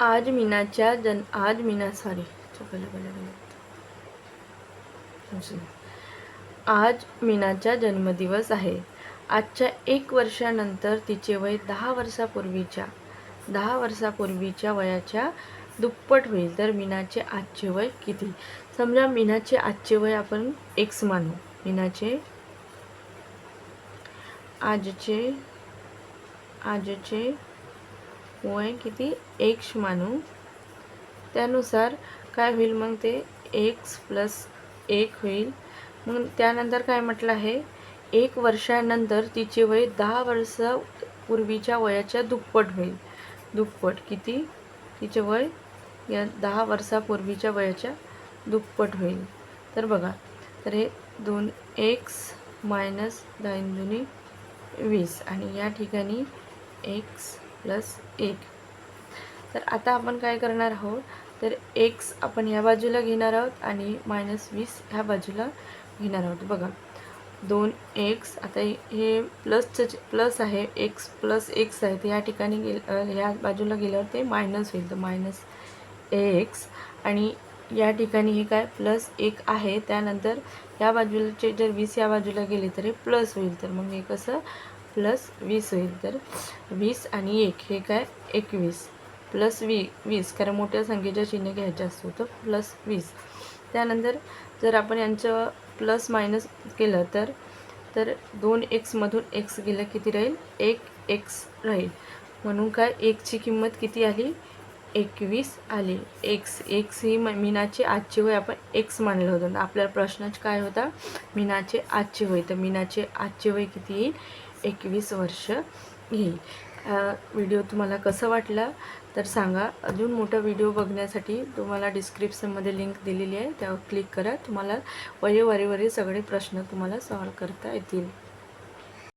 आज मीनाच्या जन आज मीना सॉरी आज मीनाचा जन्मदिवस आहे. आजच्या एक वर्षानंतर तिचे वय दहा वर्षापूर्वीच्या दहा वर्षापूर्वीच्या वयाच्या दुप्पट होईल. तर मीनाचे आजचे वय किती? समजा मीनाचे आजचे वय आपण एक्स मानू. मीनाचे आजचे आजचे वय किती एक्स मानू? त्यानुसार काय होईल मग ते? एक्स प्लस एक होईल. मग त्यानंतर काय म्हटलं आहे? एक वर्षानंतर तिचे वय दहा वर्ष पूर्वीच्या वयाच्या दुप्पट होईल. दुप्पट किती? तिचे वय या दहा वर्षापूर्वीच्या वयाच्या दुप्पट होईल. तर बघा तर हे दोन एक्स मायनस दहा दुनी वीस आणि या ठिकाणी एक्स प्लस एक. तर आता आपण काय करणार आहोत? तर एक्स आपण ह्या बाजूला घेणार आहोत आणि मायनस वीस ह्या बाजूला घेणार आहोत. बघा. दोन एक्स आता हे प्लसचं प्लस आहे. एक्स प्लस एक्स आहे. तर या ठिकाणी गे ह्या बाजूला गेल्यावर ते मायनस होईल. तर मायनस एक्स आणि या ठिकाणी हे काय? प्लस एक आहे. त्यानंतर या बाजूचे जर वीस या बाजूला गेले तर हे प्लस होईल. तर मग हे कसं? प्लस वीस होईल तर वीस आणि एक हे काय? एकवीस. प्लस वी वीस. कारण मोठ्या संख्येच्या चिन्ह घ्यायचे असतो तर प्लस वीस. त्यानंतर जर आपण यांचं प्लस मायनस केलं तर तर दोन एक्समधून एक्स गेलं किती राहील? एक एक्स राहील. म्हणून काय? एकची किंमत किती आली? एकवीस आली. एक्स एक्स ही म मीनाचे आजचे वय आपण एक्स मानलं होतं. आपल्याला प्रश्नच काय होता? मीनाचे आजचे वय तर मीनाचे आजचे वय किती येईल? एकवीस वर्ष येईल व्हिडिओ तुम्हाला कसं वाटला तर सांगा. अजून मोठा व्हिडिओ बघण्यासाठी तुम्हाला डिस्क्रिप्शनमध्ये लिंक दिलेली आहे. त्यावर क्लिक करा. तुम्हाला वयोवारीवरील सगळे प्रश्न तुम्हाला सॉल्व करता येतील.